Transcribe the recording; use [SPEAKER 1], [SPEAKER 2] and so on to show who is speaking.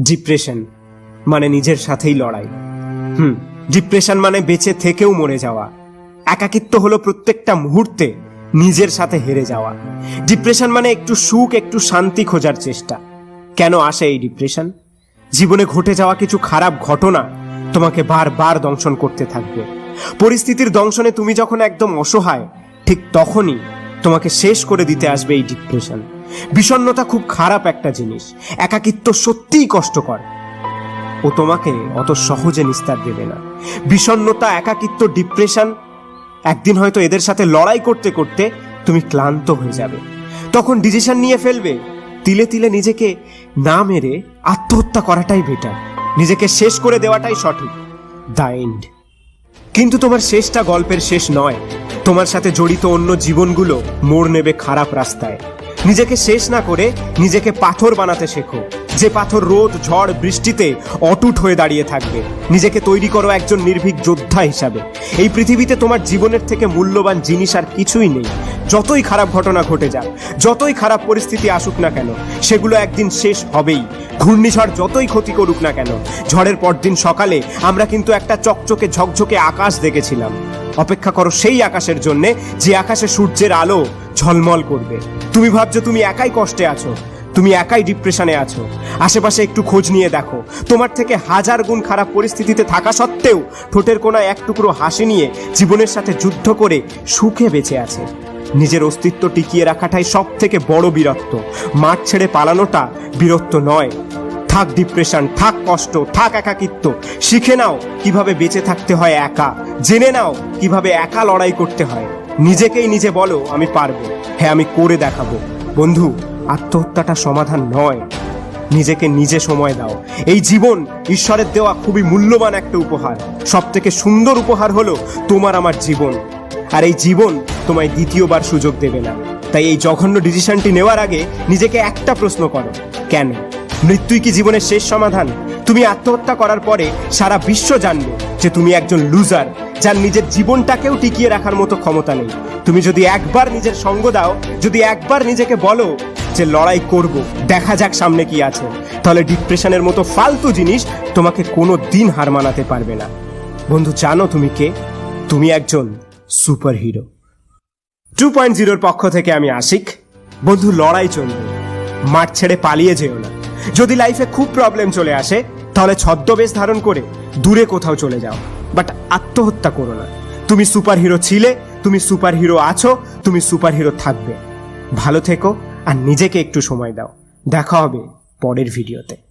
[SPEAKER 1] Depression মানে নিজের সাথেই লড়াই। হুম ডিপ্রেশন মানে বেঁচে থেকেও মরে যাওয়া। একাকিত্ব হলো প্রত্যেকটা মুহূর্তে নিজের সাথে হেরে যাওয়া। ডিপ্রেশন মানে একটু সুখ, একটু শান্তি খোঁজার চেষ্টা। কেন আসে এই ডিপ্রেশন জীবনে ঘটে যাওয়া কিছু খারাপ ঘটনা তোমাকে বারবার দংশন করতে থাকবে। পরিস্থিতির দংশনে তুমি যখন একদম অসহায়, ঠিক তখনই তোমাকে শেষ করে দিতে আসবে এই ডিপ্রেশন বিষণ্ণতা খুব খারাপ একটা জিনিস। একাকিত্ব সত্যিই কষ্টকর। ও তোমাকে অত সহজে নিস্তার দেবে না। বিষণ্ণতা, একাকিত্ব ডিপ্রেশন একদিন হয়তো এদের সাথে লড়াই করতে করতে তুমি ক্লান্ত হয়ে যাবে। তখন ডিসিশন নিয়ে ফেলবে। তিলে তিলে নিজেকে না মেরে আত্মহত্যা করাটাই বেটার নিজেকে শেষ করে দেওয়াটাই সঠিক। দ্য এন্ড কিন্তু তোমার শেষটা গল্পের শেষ নয়। তোমার সাথে জড়িত অন্য জীবনগুলো মোড় নেবে খারাপ রাস্তায়। নিজেকে শেষ না করে নিজেকে পাথর বানাতে শেখো। যে পাথর রোদ, ঝড়, বৃষ্টিতে অটুট হয়ে দাঁড়িয়ে থাকবে, নিজেকে তৈরি করো একজন নির্ভীক যোদ্ধা হিসাবে। এই পৃথিবীতে তোমার জীবনের থেকে মূল্যবান জিনিস আর কিছুই নেই। যতই খারাপ ঘটনা ঘটে যাক, যতই খারাপ পরিস্থিতি আসুক না কেন, সেগুলো একদিন শেষ হবেই। ঘূর্ণিঝড় যতই ক্ষতি করুক না কেন, ঝড়ের পরদিন সকালে আমরা কিন্তু একটা চকচকে, ঝকঝকে আকাশ দেখেছিলাম। অপেক্ষা করো সেই আকাশের জন্যে, যে আকাশে সূর্যের আলো ঝলমল করবে। তুমি ভাবছ তুমি একাই কষ্টে আছো, তুমি একাই ডিপ্রেশনে আছো। আশেপাশে একটু খোঁজ নিয়ে দেখো। তোমার থেকে হাজার গুণ খারাপ পরিস্থিতিতে থাকা সত্ত্বেও ঠোঁটের কোনায় এক টুকরো হাসি নিয়ে জীবনের সাথে যুদ্ধ করে সুখে বেঁচে আছে। নিজের অস্তিত্ব টিকিয়ে রাখাটাই সব থেকে বড় বীরত্ব। মাঠ ছেড়ে পালানোটা বীরত্ব নয়। থাক ডিপ্রেশন থাক কষ্ট, থাক একাকিত্ব। শিখে নাও কীভাবে বেঁচে থাকতে হয় একা। জেনে নাও কীভাবে একা লড়াই করতে হয়। নিজেকেই নিজে বলো, আমি পারব। হ্যাঁ আমি করে দেখাবো। বন্ধু, আত্মহত্যাটা সমাধান নয়। নিজেকে নিজে সময় দাও। এই জীবন ঈশ্বরের দেওয়া খুবই মূল্যবান একটা উপহার। সব থেকে সুন্দর উপহার হলো তোমার আমার জীবন। আর এই জীবন তোমায় দ্বিতীয়বার সুযোগ দেবে না। তাই এই জঘন্য ডিসিশনটি নেওয়ার আগে নিজেকে একটা প্রশ্ন করো, কেন? মৃত্যুই কি জীবনের শেষ সমাধান? তুমি আত্মহত্যা করার পরে সারা বিশ্ব জানবে যে তুমি একজন লুজার যার নিজের জীবনটাকেও টিকিয়ে রাখার মতো ক্ষমতা নেই। তুমি যদি একবার নিজের সঙ্গ দাও, যদি একবার নিজেকে বলো যে লড়াই করব, দেখা যাক সামনে কি আছে, তাহলে ডিপ্রেশনের মতো ফালতু জিনিস তোমাকে কোনো দিন হার মানাতে পারবে না। বন্ধু, জানো তুমি কে? তুমি একজন সুপার হিরো টু পয়েন্ট জিরোর পক্ষ থেকে আমি আশিক। বন্ধু, লড়াই চলবে। মাঠ ছেড়ে পালিয়ে যেও না। যদি লাইফে খুব প্রবলেম চলে আসে তাহলে ছদ্মবেশ ধারণ করে দূরে কোথাও চলে যাও। বাট আত্মহত্যা করো না। তুমি সুপার হিরো ছিলে, তুমি সুপার হিরো আছো, তুমি সুপার হিরো থাকবে। ভালো থেকো আর নিজেকে একটু সময় দাও। দেখা হবে পরের ভিডিওতে